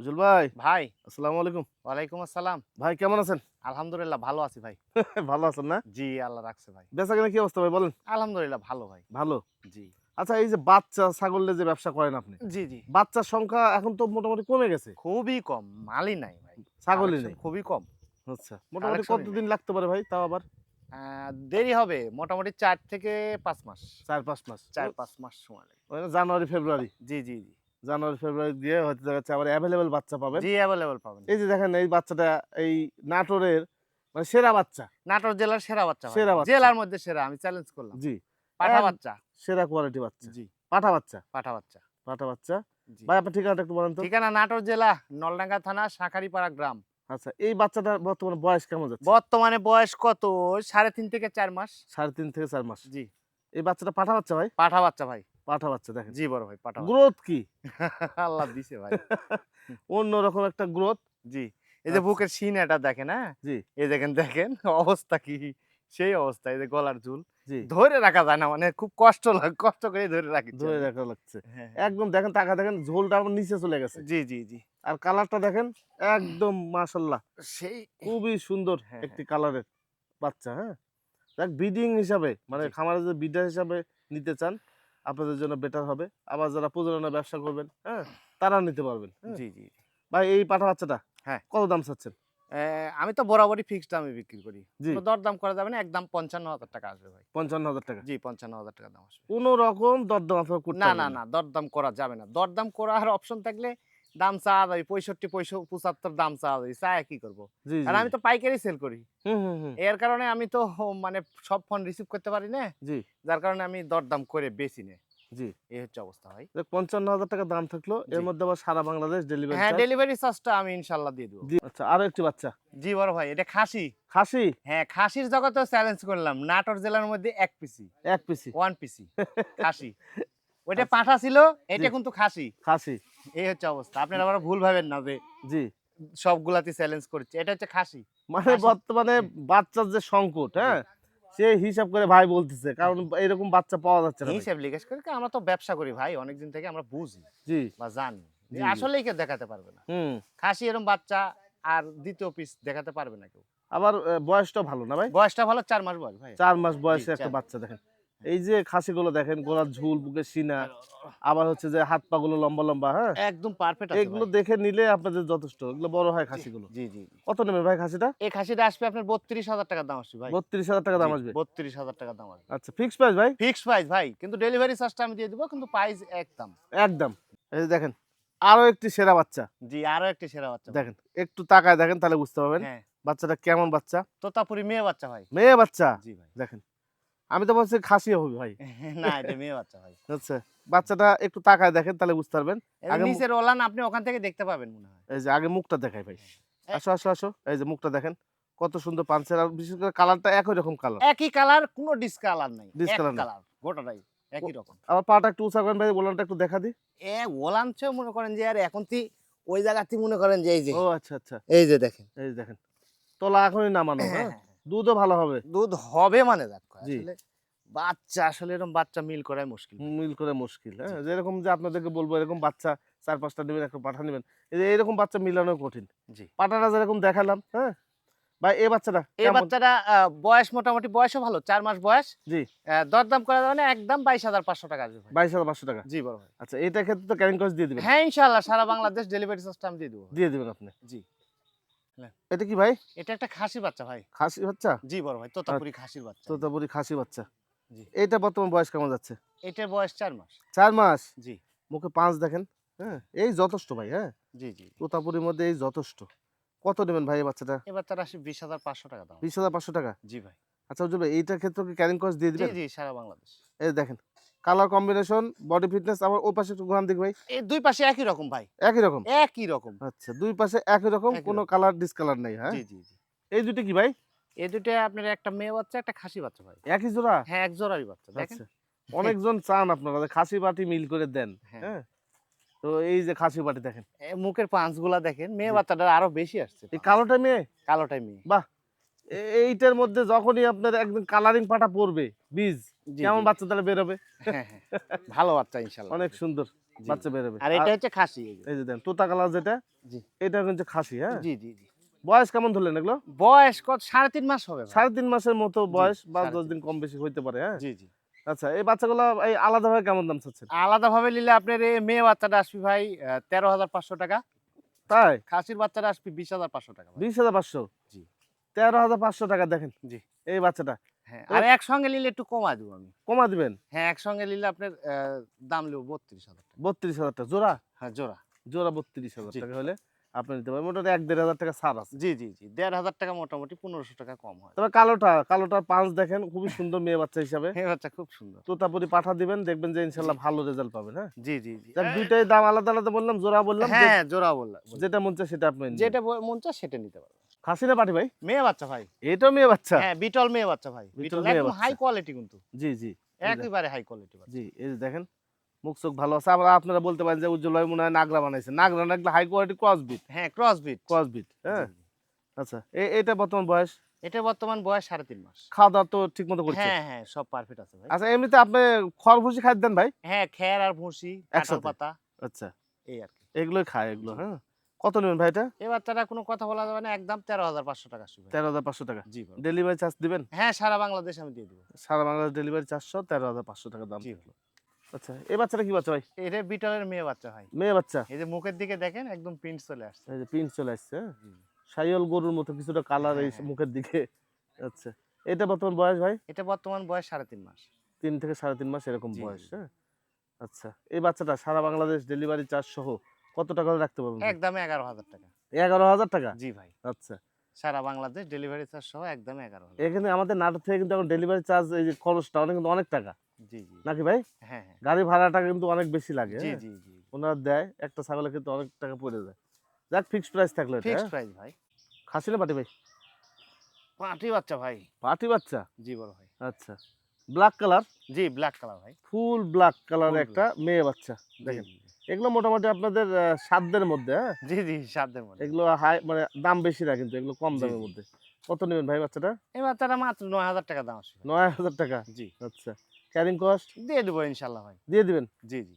উজ্জ্বল ভাই ভাই। আসসালামু আলাইকুম। ওয়ালাইকুম আসসালাম। ভাই কেমন আছেন? আলহামদুলিল্লাহ ভালো আছি ভাই। ভালো আছেন না? জি আল্লাহ রাখছে ভাই। বেচা কেনা কি অবস্থা ভাই বলেন। আলহামদুলিল্লাহ ভালো ভাই। ভালো? জি। আচ্ছা এই যে বাচ্চা ছাগলের যে ব্যবসা করেন আপনি জি জি। বাচ্চার সংখ্যা এখন তো মোটামুটি কমে গেছে। খুবই কম মালই নাই ভাই। ছাগলই নেই? খুবই কম। আচ্ছা মোটামুটি কতদিন লাগতে পারে ভাই তাও আবার? দেরি হবে মোটামুটি চার থেকে পাঁচ মাস। চার পাঁচ মাস। চার পাঁচ মাস সময় লাগে। জানুয়ারি ফেব্রুয়ারি। জি জি জি। জানুয়ারি ফেব্রুয়ারি দিয়ে হয়তো দেখা যাচ্ছে আবার অ্যাভেলেবেল বাচ্চা পাবেন। জি অ্যাভেলেবল পাবেন। এই যে দেখেন এই বাচ্চাটা এই নাটোরের মানে সেরা বাচ্চা। নাটোর জেলার সেরা বাচ্চা সেরা বাচ্চা। জেলার মধ্যে সেরা আমি চ্যালেঞ্জ করলাম। জি। পাঠা বাচ্চা। সেরা কোয়ালিটি বাচ্চা। জি। পাঠা বাচ্চা। পাঠা বাচ্চা। পাঠা বাচ্চা। ভাই আপনার ঠিকানাটা একটু বলেন তো। ঠিকানা নাটোর জেলা নলডাঙ্গা থানা শাঁখারিপাড়া গ্রাম। আচ্ছা এই বাচ্চাটার বর্তমানে বয়স কেমন যাচ্ছে? বর্তমানে বয়স কত? সাড়ে তিন থেকে চার মাস। সাড়ে তিন থেকে চার মাস। জি। এই বাচ্চাটা পাঠা বাচ্চা ভাই? পাঠা বাচ্চা ভাই। পাঠা বাচ্চা দেখেন। জি বড় ভাই পাঠা গ্রোথ কি? আল্লাহ দিছে ভাই। একটা গ্রোথ জি এই যে আচ্ছা। বুকের সিনাটা দেখেন হ্যাঁ? জি। এই দেখেন দেখেন অবস্থা কি? সেই অবস্থা এই যে গলার ঝুল। ধরে রাখা যায় না মানে খুব কষ্ট লাগে কষ্ট করে ধরে রাখি। ধরে রাখা লাগছে। হ্যাঁ, একদম দেখেন টাকা দেখেন ঝোলটা আমার নিচে চলে গেছে। জি জি জি। আর কালারটা দেখেন একদম মাশাল্লাহ। সেই খুবই সুন্দর হ্যাঁ, একটি কালারের বাচ্চা হ্যাঁ? দেখ ব্রিডিং হিসাবে মানে জি। খামারে যে বিডার হিসাবে নিতে চান আপনাদের জন্য বেটার হবে। আবার যারা প্রজননের ব্যবসা করবেন হ্যাঁ তারা নিতে পারবেন হ্যাঁ। জি জি ভাই এই পাঠা বাচ্চাটা হ্যাঁ। কত দাম চাচ্ছেন? আমি তো বরাবরই ফিক্সড দামে বিক্রি করি। দর দাম দরদাম করা যাবে না একদম পঞ্চান্ন হাজার টাকা আসবে ভাই। পঞ্চান্ন হাজার টাকা? জি পঞ্চান্ন হাজার টাকা দাম আসবে। কোনো রকম দরদাম আপনার না না না। দরদাম করা যাবে না। দরদাম করার অপশন থাকলে দাম চাওয়া যাবে পঁয়ষট্টি পঁচাত্তর দাম চাওয়া যাবে চায় কি করব? আর আমি তো পাইকারি সেল করি। এর কারণে আমি তো মানে সব ফোন রিসিভ করতে পারি না। জি। যার কারণে আমি দরদাম করে বেশি নে জি। এই হচ্ছে অবস্থা ভাই। পঞ্চান্ন হাজার টাকা দাম থাকল। এর মধ্যে আবার সারা বাংলাদেশ ডেলিভারি হ্যাঁ ডেলিভারি চার্জটা আমি ইনশাল্লাহ দিয়ে দেবো। আচ্ছা আরও একটি বাচ্চা। জি বড় ভাই এটা খাসি। খাসি? হ্যাঁ খাসির জগতেও চ্যালেঞ্জ করলাম। নাটোর জেলার মধ্যে এক পিসি এক পিসি ওয়ান পিসি খাসি। ওইটা আচ্ছা। পাঠা ছিল এটা কিন্তু খাসি। খাসি। এই হচ্ছে অবস্থা। আপনারা আবার ভুল ভাবেন না যে জি। সবগুলাতে চ্যালেঞ্জ করছে। এটা হচ্ছে খাসি। মানে বর্তমানে বাচ্চার যে সংকট হ্যাঁ? সে হিসাব করে ভাই বলতেছে কারণ এরকম বাচ্চা পাওয়া যাচ্ছে না। হিসেব লিখেস করে আমরা তো ব্যবসা করি ভাই অনেকদিন থেকে আমরা বুঝি জি। বা জানি। আসলেই কেউ দেখাতে পারবে না। হুম। খাসি এরকম বাচ্চা আর দ্বিতীয় পিস দেখাতে পারবে না কেউ। আবার বয়সটা ভালো না ভাই? বয়সটা ভালো চার মাস বয়স ভাই। চার মাস বয়সে একটা। বাচ্চা দেখেন। এই যে খাসিগুলো দেখেন গোলার ঝুল বুকের সিনা আবার হচ্ছে যে হাত পা গুলো লম্বা লম্বা হ্যাঁ? একদম পারফেক্ট এগুলো দেখে নিলে আপনাদের যথেষ্ট এগুলো বড় হয় খাসিগুলো। জি জি জি। কত নেবেন ভাই খাসিটা? এই খাসিটা আসবে আপনার বত্রিশ হাজার টাকা দাম আসবে ভাই। বত্রিশ হাজার টাকা দাম আসবে? বত্রিশ হাজার টাকা দাম আসবে। আচ্ছা ফিক্স প্রাইস ভাই? ফিক্সড প্রাইস ভাই কিন্তু ডেলিভারি চার্জটা আমি দিয়ে দেবো কিন্তু প্রাইস একদম। একদম। এই যে দেখেন আরও একটি সেরা বাচ্চা। জি আরও একটি সেরা বাচ্চা। দেখেন একটু তাকায় দেখেন তাহলে বুঝতে পারবেন। হ্যাঁ। বাচ্চাটা কেমন বাচ্চা? তোতাপুরি মেয়ে বাচ্চা ভাই। মেয়ে বাচ্চা? জি ভাই। দেখেন আমি তো বলছি খাসি হবে ভাই। না এটা মেয়ে বাচ্চা ভাই। আচ্ছা বাচ্চাটা একটু তাকায় দেখেন তাহলে বুঝতে পারবেন। আগে নিচের ওলান আপনি ওখান থেকে দেখতে পাবেন মনে হয়। এই যে আগে মুখটা দেখাই ভাই। আসো আসো আসো এই যে মুখটা দেখেন কত সুন্দর পাঞ্চের আর বিশেষ করে কালারটা একই রকম কালার। একই কালার কোনো ডিসকালার নাই। নাই। কালার গোটাটাই একই রকম। আবার পাটা একটু উঁচা করেন ভাই বলানটা একটু দেখা দি এ ওলান চেয়ে মনে করেন যে আর এখন তি ওই জায়গাতে মনে করেন যে এই যে। ও আচ্ছা আচ্ছা। এই যে দেখেন। এই যে দেখেন তোলা এখনই নামানো হ্যাঁ? দুধও ভালো হবে। দুধ হবে মানে দেখো। আসলে বাচ্চা আসলে এরকম বাচ্চা মিল করাই মুশকিল। মিল করে মুশকিল হ্যাঁ? যেরকম যে আপনাদেরকে বলব এরকম বাচ্চা চার পাঁচটা নেবেন একটা পাঠা নেবেন। এরকম বাচ্চা মিলানো কঠিন। জি। পাটাটা যেরকম দেখালাম হ্যাঁ? ভাই এই বাচ্চাটা এই বাচ্চাটা বয়স মোটামুটি বয়সও ভালো চার মাস বয়স। জি। দরদাম করা যাবে না একদম বাইশ হাজার পাঁচশো টাকা আসবে বাইশ হাজার পাঁচশো টাকা? জি বড় ভাই। আচ্ছা এটা ক্ষেত্রে তো ক্যারিং কস্ট দিয়ে দিবেন? হ্যাঁ ইনশাল্লাহ সারা বাংলাদেশ ডেলিভারি সিস্টেম দিয়ে দেবো দিয়ে দিবেন আপনি? জি। এটা কি ভাই? এটা একটা খাসি বাচ্চা ভাই। খাসি বাচ্চা? জি বড় ভাই তোতাপুরি খাসির বাচ্চা। তোতাপুরি খাসি বাচ্চা। জি। এইটা বর্তমান বয়স কেমন যাচ্ছে? এটার বয়স চার মাস। চার মাস? জি। মুখে পাঁচ দেখেন হ্যাঁ? এই যথেষ্ট ভাই হ্যাঁ? জি জি তোতাপুরির মধ্যে এই যথেষ্ট। কত নেবেন ভাই এই বাচ্চাটা? এই বাচ্চাটা আসে বিশ হাজার পাঁচশো টাকা দাম। বিশ হাজার পাঁচশো টাকা? জি ভাই। আচ্ছা এইটার ক্ষেত্রে কি ক্যারিং কস্ট দিয়ে জি দিবেন? জি সারা বাংলাদেশ। এই দেখেন কালার কম্বিনেশন বডি ফিটনেস আবার ও পাশে একটু ঘোরান দিক ভাই। এই দুই পাশে একই রকম ভাই। একই রকম? একই রকম। আচ্ছা দুই পাশে একই রকম কোনো কালার ডিসকালার নাই হ্যাঁ? জি জি জি। এই দুটো কি ভাই? এই দুটো আপনার একটা মেয়ে বাচ্চা একটা খাসি বাচ্চা ভাই। একই জোড়া? হ্যাঁ এক জোড়ারই বাচ্চা দেখেন। আচ্ছা অনেকজন চান আপনারা যে খাসি বাটি মিল করে দেন হ্যাঁ। হ্যাঁ? তো এই যে খাসি বাটি দেখেন। মুখের পাঁচগুলা দেখেন মেয়ে বাচ্চাটা আরও বেশি আসছে। এই কালোটা মেয়ে? কালোটা মেয়ে। বাহ! এইটার মধ্যে যখনই আপনার একদম কালারিং পাটা পড়বে বীজ। কেমন বাচ্চা তাহলে বেরোবে হ্যাঁ, হ্যাঁ। ভালো বাচ্চা ইনশাল্লাহ অনেক সুন্দর। বাচ্চা বেরোবে আর এটা হচ্ছে খাসি এই যে। দেন তোতা কালার যেটা জি। এটা কিন্তু খাসি হ্যাঁ জি জি জি বয়স কেমন ধরলেন এগুলো বয়স কত সাড়ে তিন মাস হবে। সাড়ে তিন মাসের মতো বয়স বা দশ দিন কম বেশি হইতে পারে হ্যাঁ জি জি আচ্ছা এই বাচ্চাগুলো এই আলাদাভাবে কেমন দাম চাচ্ছেন আলাদা ভাবে নিলে আপনার এই মেয়ে বাচ্চাটা আসবে ভাই তেরো হাজার পাঁচশো টাকা তাই খাসির বাচ্চাটা আসবে বিশ হাজার পাঁচশো টাকা। বিশ হাজার পাঁচশো জি। তেরো হাজার পাঁচশো টাকা দেখেন জি। এই বাচ্চাটা হ্যাঁ আর একসঙ্গে নিলে একটু কমা দেবো আমি। কমা দিবেন? হ্যাঁ একসঙ্গে নিলে আপনার দাম নেব বত্রিশ হাজার টাকা। বত্রিশ হাজার টাকা জোড়া? হ্যাঁ জোড়া। জোড়া বত্রিশ হাজার টাকা হলে আপনি নিতে পারেন মোটামুটি এক দেড় হাজার টাকা ছাড় আছে। জি জি জি দেড় হাজার টাকা মোটামুটি পনেরোশো টাকা কম হয়। তবে কালোটা কালোটার পাঁচ দেখেন খুবই সুন্দর মেয়ে বাচ্চা হিসাবে। এই বাচ্চা খুব সুন্দর। তোতাপুরি পাঠা দিবেন দেখবেন যে ইনশাল্লাহ ভালো রেজাল্ট পাবেন হ্যাঁ? জি জি জি। দুইটাই দাম আলাদা আলাদা বললাম জোড়া বললাম হ্যাঁ জোড়া বললাম। যেটা মন চায় সেটা আপনি যেটা মন চায় সেটা নিতে পারবে খাসি না পাঠি ভাই? মেয়ে বাচ্চা ভাই। এটাও মেয়ে বাচ্চা? হ্যাঁ বিটল মেয়ে বাচ্চা ভাই। বিটল একদম হাই কোয়ালিটি কিন্তু। জি জি। একেবারে হাই কোয়ালিটি জি এই যে দেখেন মুখ চোখ ভালো আছে। আবার আপনারা বলতে পারেন যে উজ্জ্বল ভাই মনে হয় নাগরা বানাইছে। নাগরা না হাই কোয়ালিটি ক্রস বিট হ্যাঁ ক্রস বিট ক্রস বিট হ্যাঁ? আচ্ছা এ- এটা বর্তমান বয়স? এটা বর্তমান বয়স সাড়ে তিন মাস। খাওয়া দাওয়া তো ঠিক মতো করছে? হ্যাঁ হ্যাঁ সব পারফেক্ট আছে ভাই। আচ্ছা এমনিতে আপনি খড়ভুসি খাদ্য দেন ভাই? হ্যাঁ খের আর ভুসি কাঁঠাল পাতা। আচ্ছা। এই আর কি। এগুলোই খায় এগুলো হ্যাঁ? কত নেবেন ভাই এটা? এই বাচ্চাটা কোনো কথা বলা যাবে না একদম তেরো হাজার পাঁচশো টাকা তেরো হাজার পাঁচশো টাকা। জি ডেলিভারি চার্জ দিবেন? হ্যাঁ সারা বাংলাদেশ আমি দিয়ে দিব। সারা বাংলাদেশ ডেলিভারি চারশো তেরো হাজার পাঁচশো টাকা দাম আচ্ছা এই বাচ্চাটা কি বাচ্চা ভাই? এটা বিটলের মেয়ে বাচ্চা ভাই। মেয়ে বাচ্চা? এই যে মুখের দিকে দেখেন একদম প্রিন্ট চলে আসছে। এই যে পিন চলে আসছে হ্যাঁ। সাইল গরুর মতো কিছুটা কালার এই হ্যাঁ, হ্যাঁ। মুখের দিকে। আচ্ছা এটা বর্তমান বয়স ভাই? এটা বর্তমান বয়স সাড়ে তিন মাস। তিন থেকে সাড়ে তিন মাস এরকম বয়স হ্যাঁ? আচ্ছা এই বাচ্চাটা সারা বাংলাদেশ ডেলিভারি চার্জ সহ কত টাকা রাখতে পারবেন একদম এগারো হাজার টাকা। এগারো হাজার টাকা? জি ভাই। আচ্ছা। সারা বাংলাদেশ ডেলিভারি চার্জ সহ একদম এগারো হাজার। এখানে আমাদের নাটক থেকে কিন্তু এখন ডেলিভারি চার্জ এই যে খরচটা অনেক কিন্তু অনেক টাকা। জি জি। নাকি ভাই? হ্যাঁ হ্যাঁ। গাড়ি ভাড়াটা কিন্তু অনেক বেশি লাগে জি হ্যাঁ? জি জি ওনারা দেয় একটা ছাগলে কিন্তু অনেক টাকা পড়ে যায়। যাক ফিক্সড প্রাইস থাকল এটা ফিক্সড? প্রাইস ভাই। খাসি না পাটি ভাই? পাটি বাচ্চা ভাই। পাটি বাচ্চা? জি বড় ভাই। আচ্ছা। ব্ল্যাক কালার জি ব্ল্যাক কালার ভাই। ফুল ব্ল্যাক কালার একটা মেয়ে বাচ্চা দেখেন। এগুলো মোটামুটি আপনাদের সাধ্যের মধ্যে হ্যাঁ? জি জি সাধ্যের মধ্যে। এগুলো হাই মানে দাম বেশি না কিন্তু এগুলো কম দামের মধ্যে। কত নেবেন ভাই বাচ্চাটা? এই বাচ্চাটা মাত্র নয় হাজার টাকা দাম আছে নয় হাজার টাকা? জি। আচ্ছা। ক্যারিং কস্ট দিয়ে দেবো ইনশাল্লাহ ভাই। দিয়ে দিবেন? জি জি।